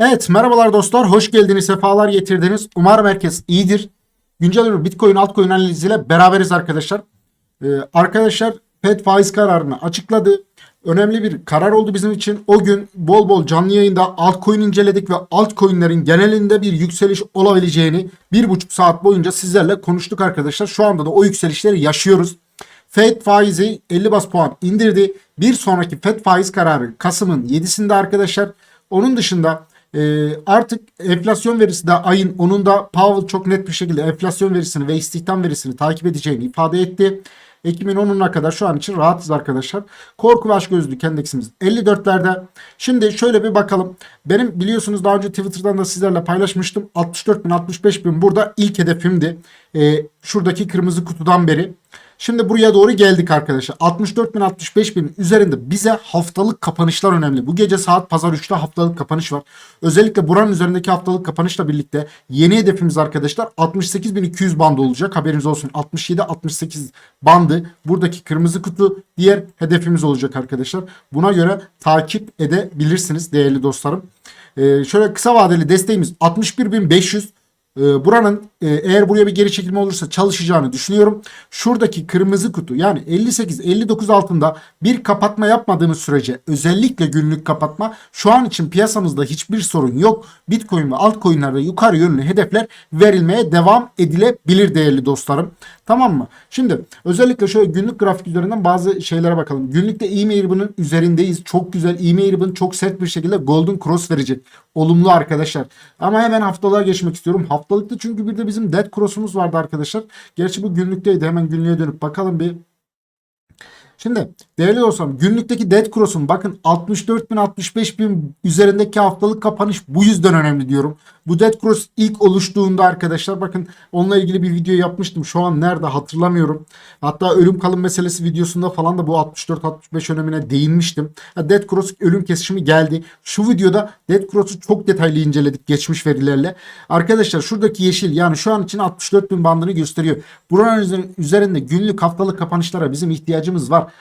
Evet merhabalar dostlar hoş geldiniz sefalar getirdiniz. Umarım herkes iyidir. Güncel bir Bitcoin altcoin analiziyle beraberiz arkadaşlar. Ee, arkadaşlar FED faiz kararını açıkladı. Önemli bir karar oldu bizim için. O gün bol bol canlı yayında altcoin inceledik ve altcoinlerin genelinde bir yükseliş olabileceğini bir buçuk saat boyunca sizlerle konuştuk arkadaşlar. Şu anda da o yükselişleri yaşıyoruz. FED faizi 50 bas puan indirdi. Bir sonraki FED faiz kararı Kasım'ın 7'sinde arkadaşlar. Onun dışında e, artık enflasyon verisi de ayın 10'unda Powell çok net bir şekilde enflasyon verisini ve istihdam verisini takip edeceğini ifade etti. Ekim'in 10'una kadar şu an için rahatız arkadaşlar. Korku ve açgözlülük endeksimiz 54'lerde. Şimdi şöyle bir bakalım. Benim biliyorsunuz daha önce Twitter'dan da sizlerle paylaşmıştım. 64 bin 65 bin burada ilk hedefimdi. Ee, şuradaki kırmızı kutudan beri. Şimdi buraya doğru geldik arkadaşlar. 64 bin 65 bin üzerinde bize haftalık kapanışlar önemli. Bu gece saat pazar 3'te haftalık kapanış var. Özellikle buranın üzerindeki haftalık kapanışla birlikte yeni hedefimiz arkadaşlar 68 bin 200 bandı olacak. Haberiniz olsun 67-68 bandı buradaki kırmızı kutu diğer hedefimiz olacak arkadaşlar. Buna göre takip edebilirsiniz değerli dostlarım. Ee, şöyle kısa vadeli desteğimiz 61.500. Ee, buranın e, eğer buraya bir geri çekilme olursa çalışacağını düşünüyorum. Şuradaki kırmızı kutu yani 58-59 altında bir kapatma yapmadığımız sürece özellikle günlük kapatma şu an için piyasamızda hiçbir sorun yok. Bitcoin ve altcoin'lerde yukarı yönlü hedefler verilmeye devam edilebilir değerli dostlarım. Tamam mı? Şimdi özellikle şöyle günlük grafik üzerinden bazı şeylere bakalım. Günlükte e ribbon'ın üzerindeyiz. Çok güzel e ribbon çok sert bir şekilde golden cross verecek. Olumlu arkadaşlar. Ama hemen haftalığa geçmek istiyorum. Haftalıkta çünkü bir de bizim dead cross'umuz vardı arkadaşlar. Gerçi bu günlükteydi. Hemen günlüğe dönüp bakalım bir. Şimdi değerli dostlarım günlükteki dead cross'un bakın 64 bin 65 bin üzerindeki haftalık kapanış bu yüzden önemli diyorum. Bu dead cross ilk oluştuğunda arkadaşlar bakın onunla ilgili bir video yapmıştım. Şu an nerede hatırlamıyorum. Hatta ölüm kalım meselesi videosunda falan da bu 64-65 önemine değinmiştim. Dead cross ölüm kesişimi geldi. Şu videoda dead cross'u çok detaylı inceledik geçmiş verilerle. Arkadaşlar şuradaki yeşil yani şu an için 64 bin bandını gösteriyor. Buranın üzerinde günlük haftalık kapanışlara bizim ihtiyacımız var.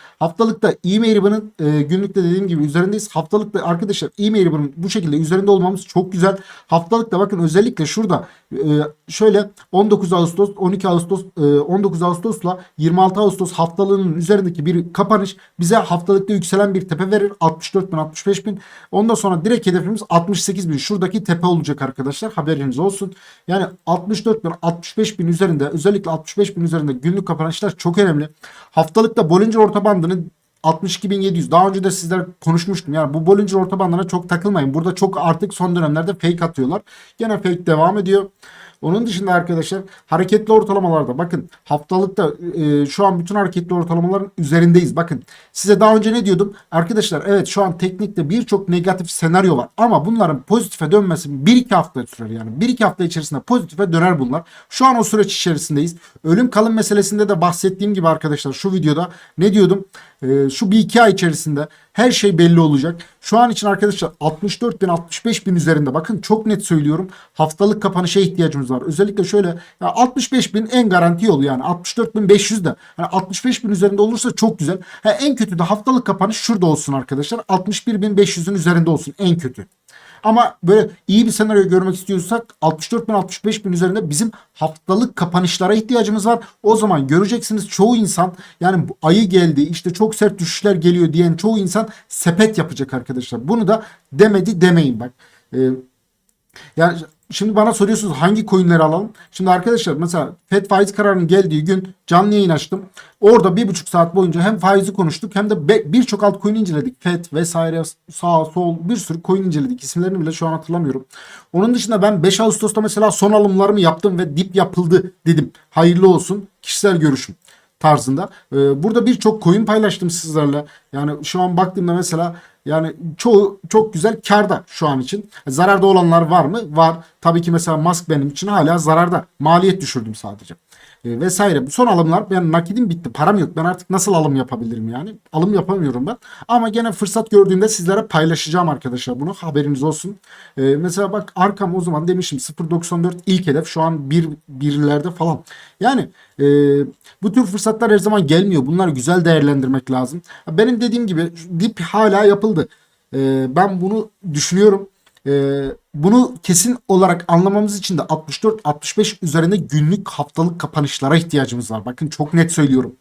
Haftalıkta e-mail ribbon'ın e, günlükte dediğim gibi üzerindeyiz. Haftalıkta arkadaşlar e-mail ribbon'ın bu şekilde üzerinde olmamız çok güzel. Haftalıkta bakın özellikle şurada e, şöyle 19 Ağustos 12 Ağustos e, 19 Ağustos'la 26 Ağustos haftalığının üzerindeki bir kapanış bize haftalıkta yükselen bir tepe verir. 64 bin 65 bin. Ondan sonra direkt hedefimiz 68 bin. Şuradaki tepe olacak arkadaşlar. Haberiniz olsun. Yani 64 bin 65 bin üzerinde özellikle 65 bin üzerinde günlük kapanışlar çok önemli. Haftalıkta Bollinger orta bandını 62.700 daha önce de sizler konuşmuştum. Yani bu Bollinger orta bandına çok takılmayın. Burada çok artık son dönemlerde fake atıyorlar. Gene fake devam ediyor. Onun dışında arkadaşlar hareketli ortalamalarda bakın haftalıkta e, şu an bütün hareketli ortalamaların üzerindeyiz. Bakın size daha önce ne diyordum? Arkadaşlar evet şu an teknikte birçok negatif senaryo var ama bunların pozitife dönmesi 1-2 hafta sürer yani. 1-2 hafta içerisinde pozitife döner bunlar. Şu an o süreç içerisindeyiz. Ölüm kalım meselesinde de bahsettiğim gibi arkadaşlar şu videoda ne diyordum? E, şu bir iki ay içerisinde her şey belli olacak. Şu an için arkadaşlar 64 bin 65 bin üzerinde bakın çok net söylüyorum. Haftalık kapanışa ihtiyacımız var. Özellikle şöyle ya 65 bin en garanti yolu yani 64 bin 500 de yani 65 bin üzerinde olursa çok güzel. Ha, en kötü de haftalık kapanış şurada olsun arkadaşlar. 61 bin 500'ün üzerinde olsun en kötü. Ama böyle iyi bir senaryo görmek istiyorsak 64 bin 65 bin üzerinde bizim haftalık kapanışlara ihtiyacımız var. O zaman göreceksiniz çoğu insan yani ayı geldi işte çok sert düşüşler geliyor diyen çoğu insan sepet yapacak arkadaşlar. Bunu da demedi demeyin bak. Ee, yani Şimdi bana soruyorsunuz hangi coinleri alalım? Şimdi arkadaşlar mesela FED faiz kararının geldiği gün canlı yayın açtım. Orada bir buçuk saat boyunca hem faizi konuştuk hem de birçok altcoin inceledik. FED vesaire sağ sol bir sürü coin inceledik. İsimlerini bile şu an hatırlamıyorum. Onun dışında ben 5 Ağustos'ta mesela son alımlarımı yaptım ve dip yapıldı dedim. Hayırlı olsun kişisel görüşüm tarzında. Ee, burada birçok coin paylaştım sizlerle. Yani şu an baktığımda mesela yani çoğu çok güzel karda şu an için. Zararda olanlar var mı? Var. Tabii ki mesela Musk benim için hala zararda. Maliyet düşürdüm sadece. E, vesaire. Son alımlar ben nakidim bitti. Param yok. Ben artık nasıl alım yapabilirim yani? Alım yapamıyorum ben. Ama gene fırsat gördüğümde sizlere paylaşacağım arkadaşlar bunu. Haberiniz olsun. E, mesela bak arkam o zaman demişim 0.94 ilk hedef. Şu an bir birlerde falan. Yani e, bu tür fırsatlar her zaman gelmiyor. Bunları güzel değerlendirmek lazım. Benim dediğim gibi dip hala yapıldı. E, ben bunu düşünüyorum. Ee, bunu kesin olarak anlamamız için de 64-65 üzerinde günlük haftalık kapanışlara ihtiyacımız var. Bakın çok net söylüyorum.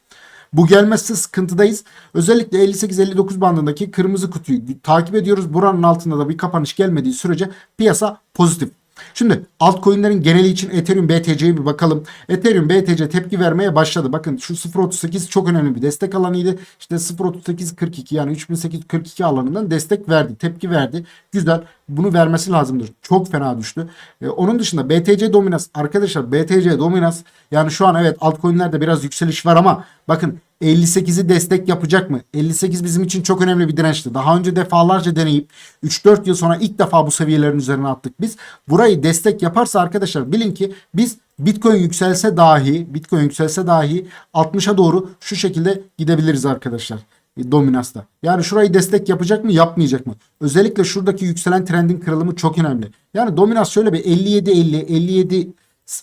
Bu gelmezse sıkıntıdayız. Özellikle 58-59 bandındaki kırmızı kutuyu takip ediyoruz. Buranın altında da bir kapanış gelmediği sürece piyasa pozitif. Şimdi altcoin'lerin geneli için Ethereum BTC'ye bir bakalım. Ethereum BTC tepki vermeye başladı. Bakın şu 0.38 çok önemli bir destek alanıydı. İşte 0.3842 yani 3842 alanından destek verdi. Tepki verdi. Güzel. Bunu vermesi lazımdır. Çok fena düştü. Ee, onun dışında BTC dominans arkadaşlar BTC dominans yani şu an evet altcoin'lerde biraz yükseliş var ama bakın 58'i destek yapacak mı? 58 bizim için çok önemli bir dirençti. Daha önce defalarca deneyip 3-4 yıl sonra ilk defa bu seviyelerin üzerine attık biz. Burayı destek yaparsa arkadaşlar bilin ki biz Bitcoin yükselse dahi, Bitcoin yükselse dahi 60'a doğru şu şekilde gidebiliriz arkadaşlar. E, Dominas'ta. Yani şurayı destek yapacak mı yapmayacak mı? Özellikle şuradaki yükselen trendin kırılımı çok önemli. Yani Dominas şöyle bir 57 50 57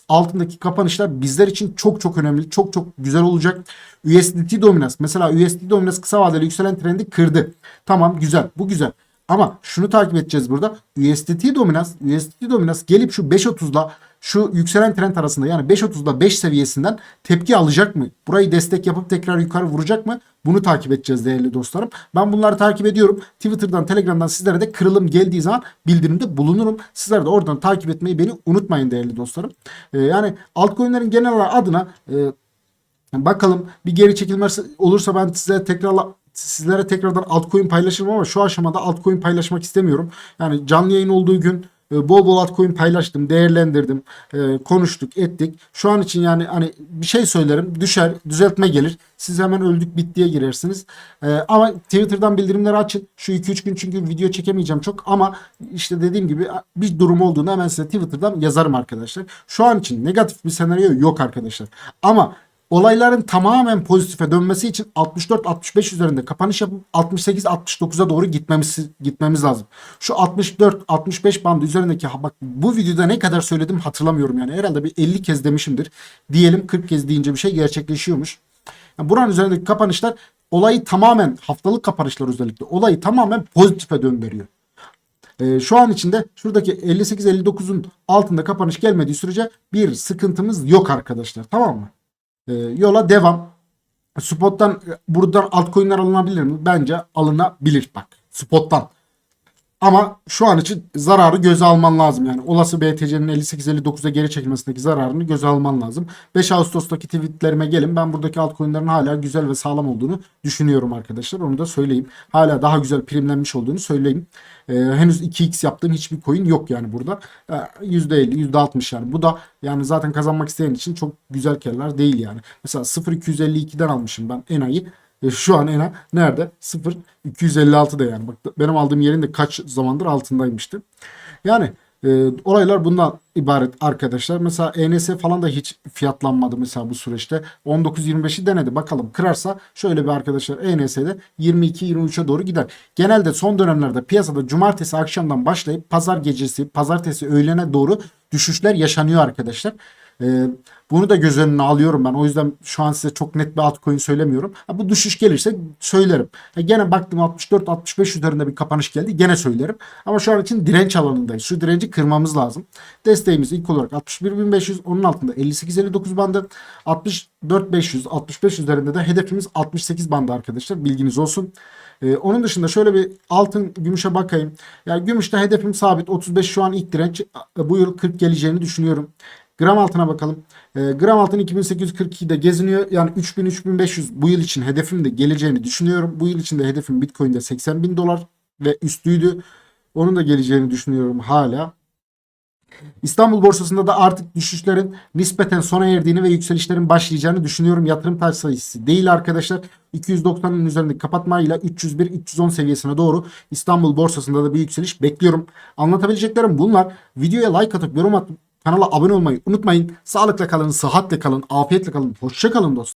altındaki kapanışlar bizler için çok çok önemli. Çok çok güzel olacak. USDT dominans. Mesela USDT dominans kısa vadeli yükselen trendi kırdı. Tamam güzel. Bu güzel. Ama şunu takip edeceğiz burada. USDT dominans, USDT dominans gelip şu 5.30'la şu yükselen trend arasında yani 5.30'da 5 seviyesinden tepki alacak mı? Burayı destek yapıp tekrar yukarı vuracak mı? Bunu takip edeceğiz değerli dostlarım. Ben bunları takip ediyorum. Twitter'dan, Telegram'dan sizlere de kırılım geldiği zaman bildirimde bulunurum. Sizler de oradan takip etmeyi beni unutmayın değerli dostlarım. Ee, yani altcoin'lerin genel adına e, bakalım bir geri çekilme olursa ben size tekrar sizlere tekrardan altcoin paylaşırım ama şu aşamada altcoin paylaşmak istemiyorum. Yani canlı yayın olduğu gün bol bol altcoin paylaştım, değerlendirdim, e, konuştuk, ettik. Şu an için yani hani bir şey söylerim, düşer, düzeltme gelir. Siz hemen öldük bittiye girersiniz. E, ama Twitter'dan bildirimleri açın. Şu 2-3 gün çünkü video çekemeyeceğim çok ama işte dediğim gibi bir durum olduğunda hemen size Twitter'dan yazarım arkadaşlar. Şu an için negatif bir senaryo yok arkadaşlar. Ama olayların tamamen pozitife dönmesi için 64-65 üzerinde kapanış yapıp 68-69'a doğru gitmemiz gitmemiz lazım. Şu 64-65 bandı üzerindeki bak bu videoda ne kadar söyledim hatırlamıyorum yani herhalde bir 50 kez demişimdir. Diyelim 40 kez deyince bir şey gerçekleşiyormuş. Yani buranın üzerindeki kapanışlar olayı tamamen haftalık kapanışlar özellikle olayı tamamen pozitife döndürüyor. Ee, şu an içinde şuradaki 58-59'un altında kapanış gelmediği sürece bir sıkıntımız yok arkadaşlar. Tamam mı? E, yola devam. Spot'tan buradan altcoin'ler alınabilir mi? Bence alınabilir bak. Spot'tan. Ama şu an için zararı göze alman lazım. Yani olası BTC'nin 58-59'a geri çekilmesindeki zararını göze alman lazım. 5 Ağustos'taki tweetlerime gelin. Ben buradaki altcoin'lerin hala güzel ve sağlam olduğunu düşünüyorum arkadaşlar. Onu da söyleyeyim. Hala daha güzel primlenmiş olduğunu söyleyeyim. Ee, henüz 2x yaptığım hiçbir coin yok yani burada. Ee, %50, %60 yani. Bu da yani zaten kazanmak isteyen için çok güzel karlar değil yani. Mesela 0.252'den almışım ben Ena'yı. E, şu an ENA nerede? 0 256'da yani. Bak benim aldığım yerin de kaç zamandır altındaymıştı. Yani e, olaylar bundan ibaret arkadaşlar. Mesela ENS falan da hiç fiyatlanmadı mesela bu süreçte. 19-25'i denedi. Bakalım kırarsa şöyle bir arkadaşlar ENS'de 22-23'e doğru gider. Genelde son dönemlerde piyasada cumartesi akşamdan başlayıp pazar gecesi, pazartesi öğlene doğru düşüşler yaşanıyor arkadaşlar. Ee, bunu da göz önüne alıyorum ben. O yüzden şu an size çok net bir altcoin söylemiyorum. Bu düşüş gelirse söylerim. Gene baktım 64-65 üzerinde bir kapanış geldi. Gene söylerim. Ama şu an için direnç alanındayız. Şu direnci kırmamız lazım. Desteğimiz ilk olarak 61.500 onun altında 58.59 bandı. 64.500 65 üzerinde de hedefimiz 68 bandı arkadaşlar. Bilginiz olsun. Ee, onun dışında şöyle bir altın gümüşe bakayım. Yani gümüşte hedefim sabit 35 şu an ilk direnç. Bu yıl 40 geleceğini düşünüyorum. Gram altına bakalım. E, gram altın 2842'de geziniyor. Yani 3000-3500 bu yıl için hedefim de geleceğini düşünüyorum. Bu yıl için de hedefim Bitcoin'de 80 bin dolar ve üstüydü. Onun da geleceğini düşünüyorum hala. İstanbul borsasında da artık düşüşlerin nispeten sona erdiğini ve yükselişlerin başlayacağını düşünüyorum. Yatırım tavsiyesi değil arkadaşlar. 290'ın üzerindeki kapatmayla 301-310 seviyesine doğru İstanbul borsasında da bir yükseliş bekliyorum. Anlatabileceklerim bunlar. Videoya like atıp yorum atıp Kanala abone olmayı unutmayın. Sağlıkla kalın, sıhhatle kalın, afiyetle kalın. Hoşça kalın dostlar.